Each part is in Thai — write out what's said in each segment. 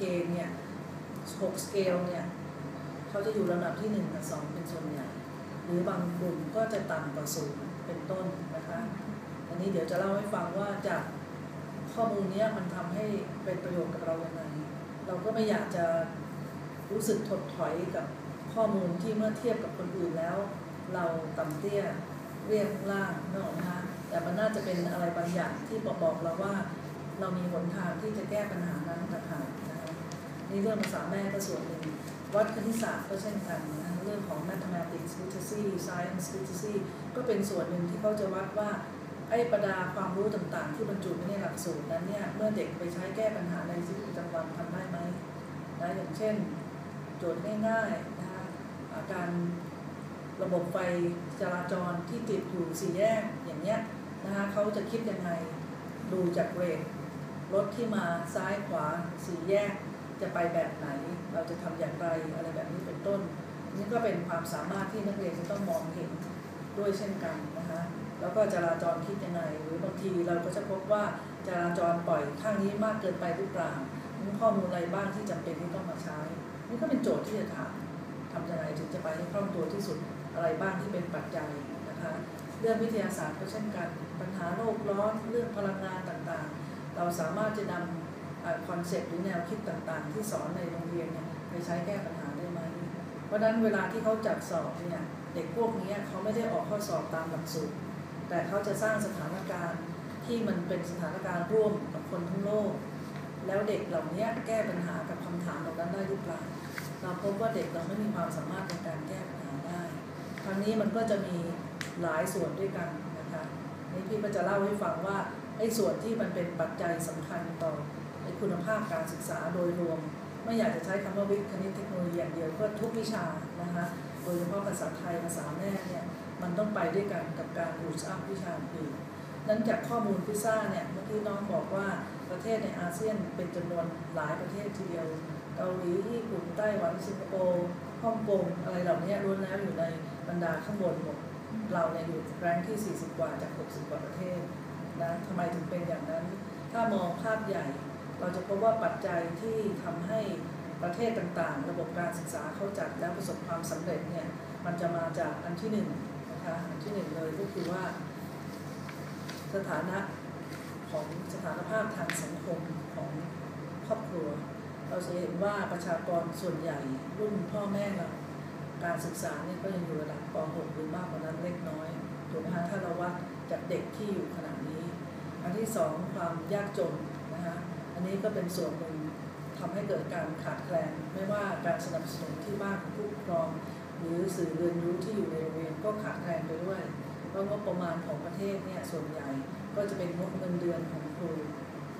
เกณฑ์เนี่ยหกสเกลเนี่ยเขาจะอยู่ระดับที่หนึ่งกับสองเป็นส่วนใหญ่ หรือบางกลุ่มก็จะต่ำกว่าศูนย์เป็นต้นนะคะ อันนี้เดี๋ยวจะเล่าให้ฟังว่าจากข้อมูลเนี้ยมันทำให้เป็นประโยชน์กับเราอย่างไรเราก็ไม่อยากจะรู้สึกถดถอยกับข้อมูลที่เมื่อเทียบกับคนอื่นแล้ว เราต่ำเตี้ยเรียกล่างนอกนะคะแต่มันน่าจะเป็นอะไรบางอย่างที่บอกบอกเราว่า เรามีหนทางที่จะแก้ปัญหานั้นต่างหากนะคะ นี่เรื่องภาษาแม่ก็ส่วนหนึ่งวัดคณิตศาสตร์ก็เช่นกันนะเรื่องของ mathematics literacy science literacy ก็เป็นส่วนหนึ่งที่เขาจะวัดว่าไอ้ประดาความรู้ต่างๆ ที่บรรจุไว้ในหลักสูตรนั้นเนี่ยเมื่อเด็กไปใช้แก้ปัญหาในชีวิตประจำวันทำได้ไหมนะอย่างเช่น โจทย์ง่ายๆนะคะอาการระบบไฟจราจรที่ติดอยู่สี่แยกอย่างเงี้ยนะคะเขาจะคิดยังไงดูจากเรทรถที่มาซ้ายขวาสี่แยก จะไปแบบไหน เราจะทำอย่างไรอะไรแบบนี้เป็นต้นนี่ก็เป็นความสามารถที่นักเรียนจะต้องมองเห็นด้วยเช่นกันนะคะแล้วก็จราจรคิดยังไง หรือบางทีเราก็จะพบว่าจราจรปล่อยข้างนี้มากเกินไปหรือเปล่ามีข้อมูลอะไรบ้างที่จำเป็นที่ต้องมาใช้ นี่ก็เป็นโจทย์ที่จะถามทำยังไงถึงจะไปให้คล่องตัวที่สุดอะไรบ้างที่เป็นปัจจัยนะคะเรื่องวิทยาศาสตร์ก็เช่นกัน ปัญหาโลกร้อนเรื่องพลังงานต่างๆ เราสามารถจะนำ คอนเซ็ปต์หรือแนวคิดต่างๆ ที่สอนในโรงเรียนเนี่ยไปใช้แก้ปัญหาได้ไหมเพราะนั้นเวลาที่เขาจัดสอบเนี่ยเด็กพวกนี้เขาไม่ได้ออกข้อสอบตามหลักสูตร แต่เขาจะสร้างสถานการณ์ที่มันเป็นสถานการณ์ร่วมกับคนทั้งโลก แล้วเด็กเหล่านี้แก้ปัญหากับคำถามเหล่านั้นได้หรือเปล่าเราพบว่าเด็กเราไม่มีความสามารถในการแก้ปัญหาได้ครั้งนี้มันก็จะมีหลายส่วนด้วยกันนะคะนี่พี่ก็จะเล่าให้ฟังว่าไอ้ส่วนที่มันเป็นปัจจัยสำคัญต่อ คุณภาพการศึกษาโดยรวม ไม่อยากจะใช้คำว่าวิทย์คณิตเทคโนโลยีอย่างเดียวเพื่อทุกวิชานะคะโดยเฉพาะภาษาไทยภาษาแม่เนี่ยมันต้องไปด้วยกันกับการบูชอัพวิชาอื่นนั้นจากข้อมูลพิซซ่าเนี่ยเมื่อกี้น้องบอกว่าประเทศในอาเซียนเป็นจำนวนหลายประเทศทีเดียวเกาหลีญี่ปุ่นไต้หวันสิงคโปร์ฮ่องกงอะไรเหล่านี้ล้วนแล้วอยู่ในบรรดาข้างบนหมดเราเนี่ยอยู่แรงที่ 40 กว่าจาก 60 กว่าประเทศนะทำไมถึงเป็นอย่างนั้น ถ้ามองภาพใหญ่ เราจะพบว่าปัจจัยที่ทำให้ประเทศต่างๆ ระบบการศึกษาเข้าจัดแล้วประสบความสำเร็จเนี่ยมันจะมาจากอันที่หนึ่งนะคะอันที่หนึ่งเลยก็คือว่า สถานะของสถานภาพทางสังคมของครอบครัว เราจะเห็นว่าประชากรส่วนใหญ่รุ่นพ่อแม่เราการศึกษาเนี่ยก็ยังอยู่ระดับป .6 หรือมากกว่านั้นเล็กน้อยถูกไหมคะถ้าเราวัดจากเด็กที่อยู่ขนาดนี้ อันที่สองความยากจนนะคะ อันนี้ก็เป็นส่วนหนึ่งทำให้เกิดการขาดแคลน ไม่ว่าการสนับสนุนที่บ้านของผู้ปกครอง หรือสื่อเรียนรู้ที่อยู่ในโรงเรียนก็ขาดแคลนไปด้วยเพราะงบประมาณของประเทศเนี่ยส่วนใหญ่ก็จะเป็นงบเงินเดือนของครู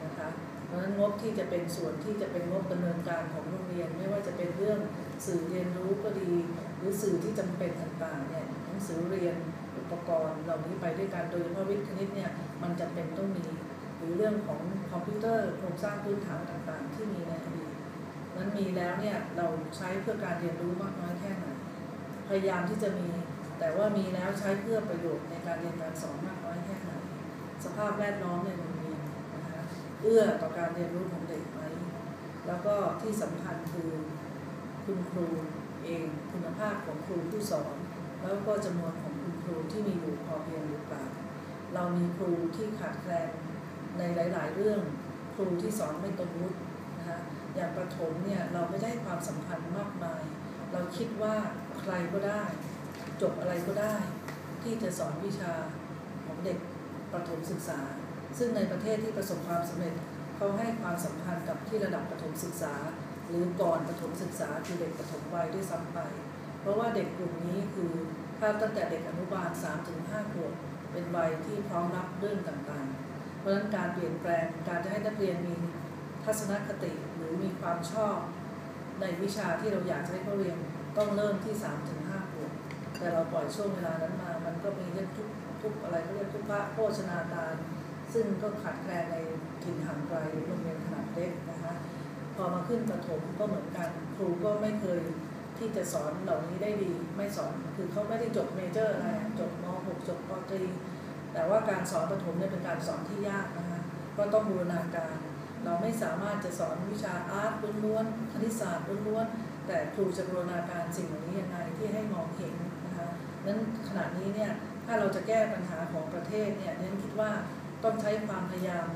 นะคะเพราะฉะนั้นงบที่จะเป็นส่วนที่จะเป็นงบดำเนินการของโรงเรียน ไม่ว่าจะเป็นเรื่องสื่อเรียนรู้ก็ดี หรือสื่อที่จำเป็นต่างๆเนี่ยหนังสือเรียนอุปกรณ์เหล่านี้ไปด้วยกันโดยเฉพาะวิทย์คณิตเนี่ยมันจำเป็นต้องมี หรือเรื่องของคอมพิวเตอร์โครงสร้างพื้นฐานต่างๆ ที่มีในอดีตนั้นมีแล้วเนี่ยเราใช้เพื่อการเรียนรู้มากน้อยแค่ไหนพยายามที่จะมี แต่ว่ามีแล้วใช้เพื่อประโยชน์ในการเรียนการสอนมากน้อยแค่ไหนสภาพแวดล้อมในโรงเรียนนะคะเอื้อต่อการเรียนรู้ของเด็กไหมแล้วก็ที่สำคัญคือคุณครูเองคุณภาพของครูผู้สอน แล้วก็จำนวนของคุณครูที่มีอยู่พอเพียงหรือเปล่าเรามีครูที่ขาดแคลน ในหลาย ๆ เรื่องครูที่สอนไม่ตรงวุฒินะคะอย่างประถมเนี่ยเราไม่ได้ความสำคัญมากมาย เราคิดว่าใครก็ได้ จบอะไรก็ได้ ที่จะสอนวิชาของเด็กประถมศึกษา ซึ่งในประเทศที่ประสบความสำเร็จเขาให้ความสำคัญกับที่ระดับประถมศึกษา หรือก่อนประถมศึกษาคือเด็กประถมวัยด้วยซ้ำไป เพราะว่าเด็กกลุ่มนี้คือถ้าตั้งแต่เด็กอนุบาล3-5ขวบเป็นวัยที่พร้อมรับเรื่องต่างๆ เพราะฉะนั้นการเปลี่ยนแปลงการจะให้นักเรียนมีทัศนคติหรือมีความชอบในวิชาที่เราอยากจะให้เขาเรียนต้องเริ่มที่3-5ขวบแต่เราปล่อยช่วงเวลานั้นมา มันก็มีเรื่องทุกทุกอะไรก็เรียกทุกพระโภชนาการซึ่งก็ขาดแคลนในถิ่นห่างไกลโรงเรียนขนาดเล็กนะคะพอมาขึ้นประถมก็เหมือนกันครูก็ไม่เคยที่จะสอนเหล่านี้ได้ดีไม่สอนคือเขาไม่ได้จบเมเจอร์อะไรจบม .6 จบปตรี แต่ว่าการสอนประถมเนี่ยเป็นการสอนที่ยากนะคะก็ต้องบูรณาการ เราไม่สามารถจะสอนวิชาอาร์ตล้วนๆคณิตศาสตร์ล้วนๆแต่ครูจะบูรณาการสิ่งเหล่านี้ยังไงที่ให้มองเห็นนะคะนั้นขณะนี้เนี่ยถ้าเราจะแก้ปัญหาของประเทศเนี่ยเน้นคิดว่าต้องใช้ความพยายาม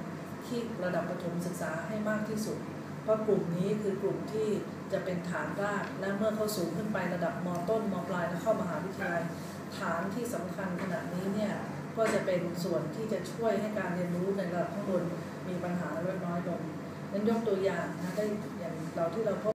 ที่ระดับประถมศึกษาให้มากที่สุด เพราะกลุ่มนี้คือกลุ่มที่จะเป็นฐานรากและเมื่อเขาสูงขึ้นไประดับมต้นมปลายแล้วเข้ามหาวิทยาลัยฐานที่สำคัญขณะนี้เนี่ย ก็จะเป็นส่วนที่จะช่วยให้การเรียนรู้ในระดับข้างบนมีปัญหาลดน้อยลงนั้นยกตัวอย่างนะได้อย่างเราที่เราพบ